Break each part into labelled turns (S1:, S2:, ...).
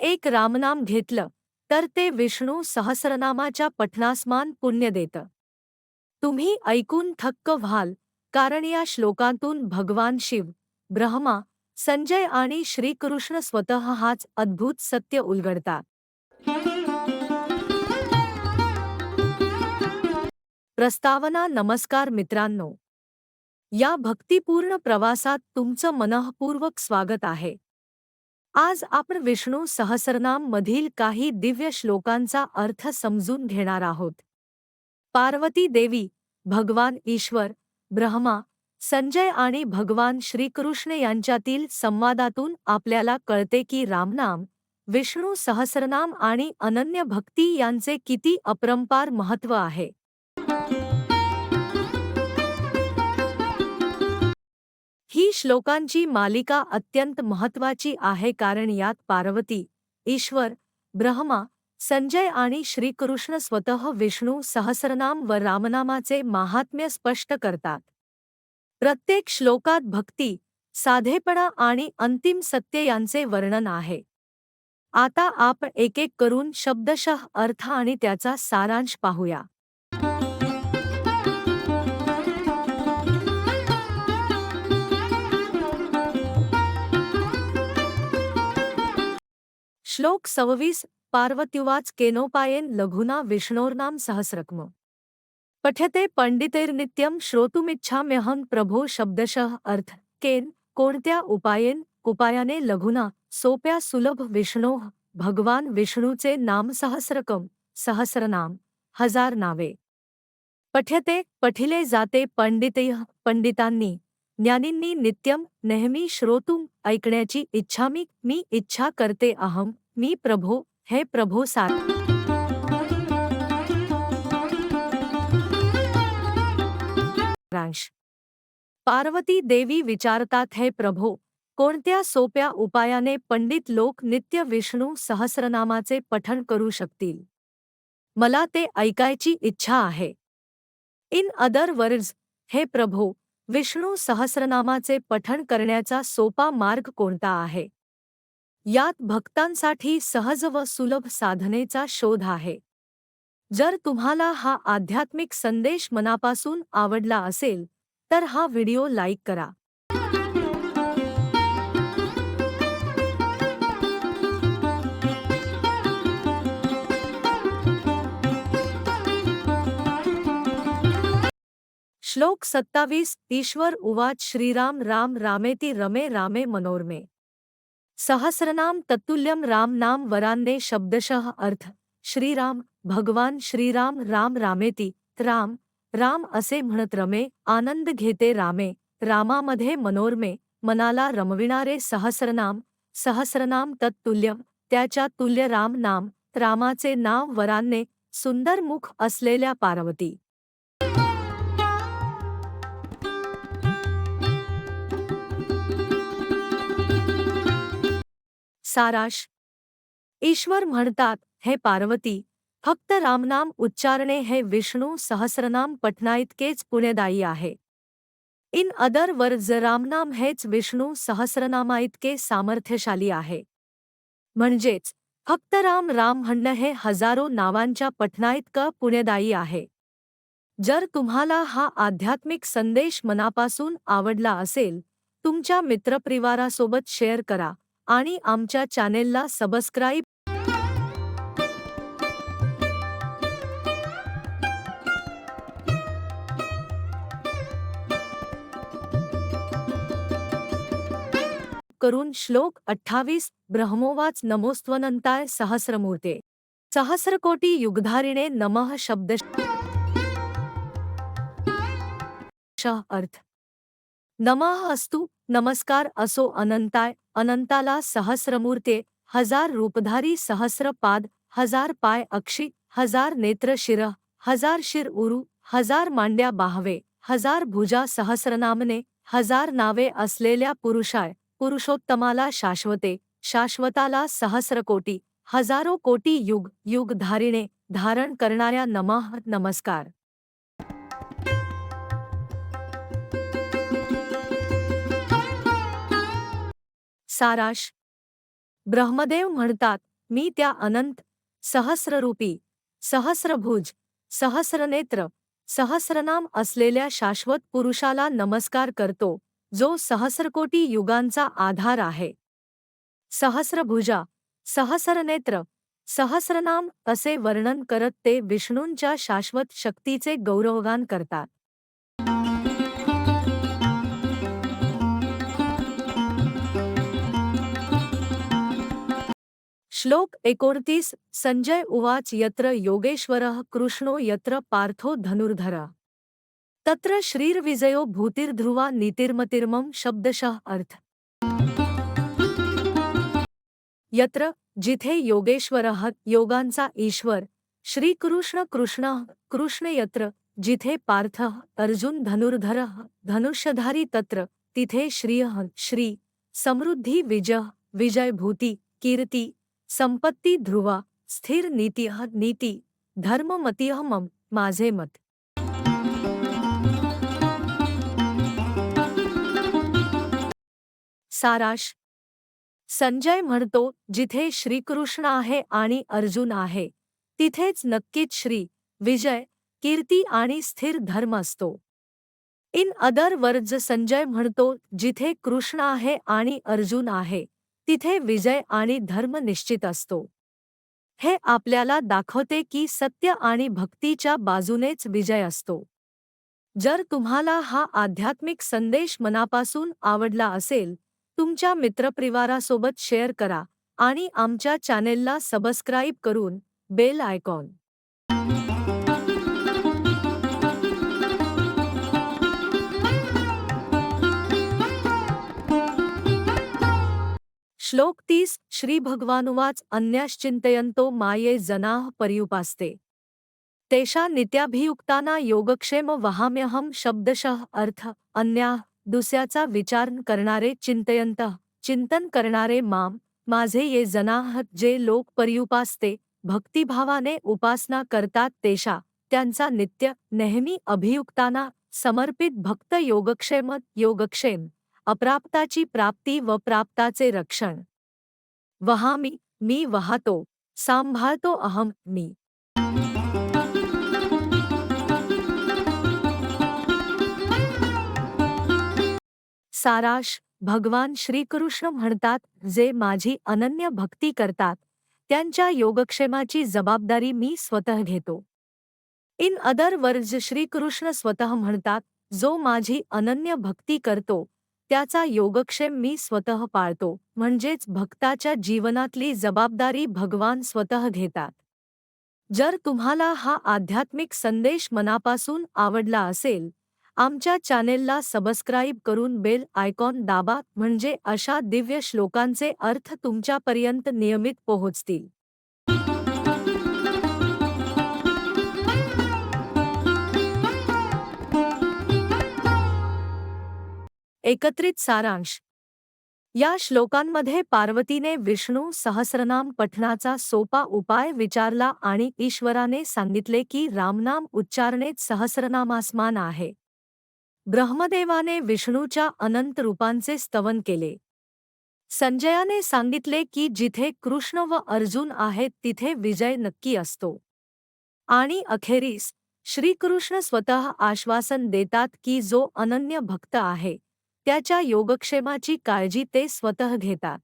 S1: एक रामनाम घेतलं तर ते विष्णू सहस्रनामाच्या पठणासमान पुण्य देतं. तुम्ही ऐकून थक्क व्हाल कारण या श्लोकांतून भगवान शिव ब्रह्मा संजय आणि श्रीकृष्ण स्वतः हाच अद्भुत सत्य उलगडतात प्रस्तावना नमस्कार मित्रांनो. या भक्तिपूर्ण प्रवासात तुमचं मनःपूर्वक स्वागत आहे. आज आपण विष्णू सहस्रनाम मधील काही दिव्य श्लोकांचा अर्थ समजून घेणार आहोत. पार्वती देवी भगवान ईश्वर ब्रह्मा संजय आणि भगवान श्रीकृष्ण यांच्यातील संवादातून आपल्याला कळते की रामनाम विष्णू सहस्रनाम आणि अनन्य भक्ती यांचे किती अपरंपार महत्त्व आहे. श्लोकांची मालिका अत्यंत महत्वाची आहे कारण यात पार्वती ईश्वर ब्रह्मा संजय आणि श्रीकृष्ण स्वतः विष्णू सहस्रनाम व रामनामाचे महात्म्य स्पष्ट करतात. प्रत्येक श्लोकात भक्ती साधेपणा आणि अंतिम सत्य यांचे वर्णन आहे. आता आपण एक एक करून शब्दशः अर्थ आणि त्याचा सारांश पाहूया. श्लोक सव्वीस पार्वत्युवाच केनोपायेन लघुना विष्णोर्नाम सहस्रक्म. पठ्यते पंडितैर्नित्यम श्रोतुमिच्छाम्यहं प्रभो शब्दशः अर्थ केन कोणत्या उपायेन उपायाने लघुना सोप्या सुलभ विष्णो भगवान विष्णूचे नाम सहस्रकम सहस्रनाम हजार नावे. पठ्यते पठिले जाते पंडितय पंडितांनी ज्ञानींनी नित्यम नेहमी श्रोतुम ऐकण्याची इच्छा मी मी इच्छा करते अहम. मी प्रभो हे प्रभो सार पार्वती देवी विचारतात हे प्रभो कोणत्या सोप्या उपायाने पंडित लोक नित्य विष्णू सहस्रनामाचे पठण करू शकतील? मला ते ऐकायची इच्छा आहे. इन अदर वर्ड्स हे प्रभो विष्णू सहस्रनामाचे पठण करण्याचा सोपा मार्ग कोणता आहे? यात भक्तांसाठी सहज व सुलभ साधनेचा शोध आहे. जर तुम्हाला हा आध्यात्मिक संदेश मनापासून आवडला असेल तर हा व्हिडिओ लाईक करा. श्लोक सत्तावीस ईश्वर उवाच श्रीराम राम रामेती रमे रामे मनोरमे. सहस्रनाम तत्तुल्यम राम नाम वरांदे शब्दशः अर्थ। श्रीराम भगवान श्रीराम राम रामेती राम राम असे म्हणत रमे आनंद घेते रामे रामामध्ये मनोरमे मनाला रमविणारे सहस्रनाम सहस्रनाम तत्तुल्यम त्याच्या तुल्य राम नाम रामाचे नाव वरांने सुंदर मुख असलेल्या पार्वती। साराश. ईश्वर म्हणतात हे पार्वती फक्त रामनाम उच्चारणे हे विष्णू सहस्रनाम पठणाइतकेच पुण्यदायी आहे. इन अदर वर्ज रामनाम हेच विष्णू सहस्रनामाइतके सामर्थ्यशाली आहे. म्हणजेच फक्त राम राम म्हणणं हे हजारो नावांच्या पठणाइतकं पुण्यदायी आहे. जर तुम्हाला हा आध्यात्मिक संदेश मनापासून आवडला असेल तुमच्या मित्रपरिवारासोबत शेअर करा. आणि आमच्या चॅनेलला सबस्क्राईब करून श्लोक अठ्ठावीस ब्रह्मोवाच नमोस्त्वनंताय सहस्रमूर्ते. सहस्रकोटी युगधारिणे नमः शब्द अर्थ नमः अस्तु नमस्कार असो अनंताय अनंताला सहस्रमूर्ते हजार रूपधारी सहस्र पाद हजार पाय अक्षी हजार नेत्र शिर हजार शिर उरु हजार मांड्या बाहवे हजार भुजा सहस्रनामने हजार नावे असलेल्या पुरुषाय पुरुषोत्तमाला शाश्वते शाश्वताला सहस्रकोटी हजारो कोटी युग युग धारिणे धारण करणाऱ्या नमः नमस्कार. साराश. ब्रह्मदेव म्हणतात मी त्या अनंत सहस्ररूपी सहस्रभुज सहस्रनेत्र सहस्रनाम असलेल्या शाश्वत पुरुषाला नमस्कार करतो जो सहस्रकोटी युगांचा आधार आहे. सहस्रभुजा सहस्रनेत्र सहस्रनाम असे वर्णन करत ते विष्णूंच्या शाश्वत शक्तीचे गौरवगान करतात. श्लोक एकोणतीस, संजय उवाच यत्र योगेश्वरः कृष्णो यत्र पार्थो धनुर्धर। तत्र श्रीर्विजयो भूतिर्ध्रुवा नीतिर्मतिर्मम शब्दशः अर्थ। यत्र जिथे योगेश्वरः, योगांचा ईश्वर, श्रीकृष्ण कृष्ण कृष्ण यत्र जिथे पार्थ, अर्जुन धनुर्धर, धनुष्यधारी तत्र, तिथे श्रियः, श्री, समृद्धी विजय विजयभूती, कीर्ती संपत्ती ध्रुवा, स्थिर नीती नीती धर्ममती मम, माझे मत। साराश, संजय म्हणतो, जिथे श्रीकृष्ण आहे आणि अर्जुन आहे, तिथेच नक्कीच श्री, विजय, कीर्ती आणि स्थिर धर्म असतो. इन अदर वर्ज संजय म्हणतो, जिथे कृष्ण आहे आणि अर्जुन आहे तिथे विजय आणि धर्म निश्चित असतो. हे आपल्याला दाखवते की सत्य आणि भक्तीच्या बाजूनेच विजय असतो. जर तुम्हाला हा आध्यात्मिक संदेश मनापासून आवडला असेल तुमच्या मित्रपरिवारासोबत शेअर करा आणि आमच्या चॅनेलला सबस्क्राईब करून बेल आयकॉन. श्लोक तीस श्री भगवानुवाच अन्याश्चिंतयन्तो माये जनाः पर्युपास्ते. तेषा नित्याभियुक्ताना योगक्षेम वहाम्यहम शब्दशः अर्थ अन्या दुसऱ्याचा विचार करणारे चिंतयंत चिंतन करणारे माम माझे ये जनाह जे लोक पर्युपासते भक्तिभावाने उपासना करतात तेषा त्यांचा नित्य नेहमी अभियुक्ताना समर्पित भक्त योगक्षेम योगक्षेम. अप्राप्ताची प्राप्ती व प्राप्ताचे रक्षण. वहामी मी वाहतो सांभाळतो अहम मी. साराश भगवान श्रीकृष्ण म्हणतात जे माझी अनन्य भक्ती करतात त्यांच्या योगक्षेमाची जबाबदारी मी स्वतः घेतो. इन अदर वर्ज श्रीकृष्ण स्वतः म्हणतात जो माझी अनन्य भक्ती करतो त्याचा योगक्षेम मी स्वतः पाळतो म्हणजेच भक्ताच्या जीवनातली जबाबदारी भगवान स्वतः घेतात. जर तुम्हाला हा आध्यात्मिक संदेश मनापासून आवडला असेल आमच्या चॅनेलला सबस्क्राईब करून बेल आयकॉन दाबा म्हणजे अशा दिव्य श्लोकांचे अर्थ तुमच्यापर्यंत नियमित पोहोचतील. एकत्रित सारांश. या श्लोकांमध्ये पार्वतीने विष्णू सहस्रनाम पठणाचा सोपा उपाय विचारला आणि ईश्वराने सांगितले की रामनाम उच्चारणेत सहस्रनामासमान आहे. ब्रह्मदेवाने विष्णूच्या अनंत रूपांचे स्तवन केले. संजयाने सांगितले की जिथे कृष्ण व अर्जुन आहेत तिथे विजय नक्की असतो. आणि अखेरीस श्रीकृष्ण स्वतः आश्वासन देतात की जो अनन्य भक्त आहे त्याच्या योगक्षेमाची काळजी ते स्वतः घेतात.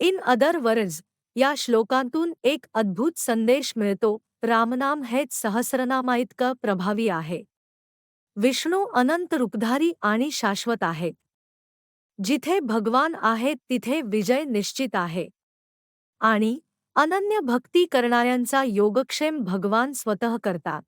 S1: इन अदर वर्ज या श्लोकांतून एक अद्भुत संदेश मिळतो रामनाम हेच सहस्रनामाइतकं प्रभावी आहे. विष्णू अनंत रूपधारी आणि शाश्वत आहेत जिथे भगवान आहेत तिथे विजय निश्चित आहे. आणि अनन्य भक्ती करणाऱ्यांचा योगक्षेम भगवान स्वतः करतात.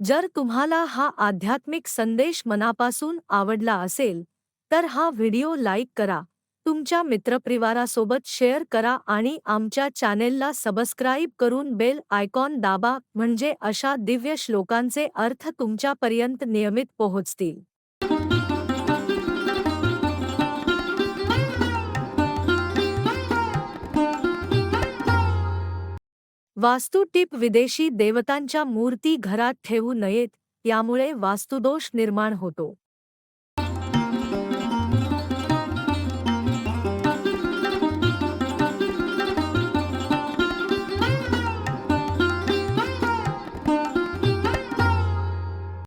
S1: जर तुम्हाला हा आध्यात्मिक संदेश मनापासून आवडला असेल तर हा व्हिडिओ लाईक करा तुमच्या मित्रपरिवारासोबत शेअर करा आणि आमच्या चॅनेलला सबस्क्राईब करून बेल आयकॉन दाबा म्हणजे अशा दिव्य श्लोकांचे अर्थ तुमच्यापर्यंत नियमित पोहोचतील. वास्तू विदेशी देवतांच्या मूर्ती घरात ठेवू नयेत यामुळे वास्तुदोष निर्माण होतो.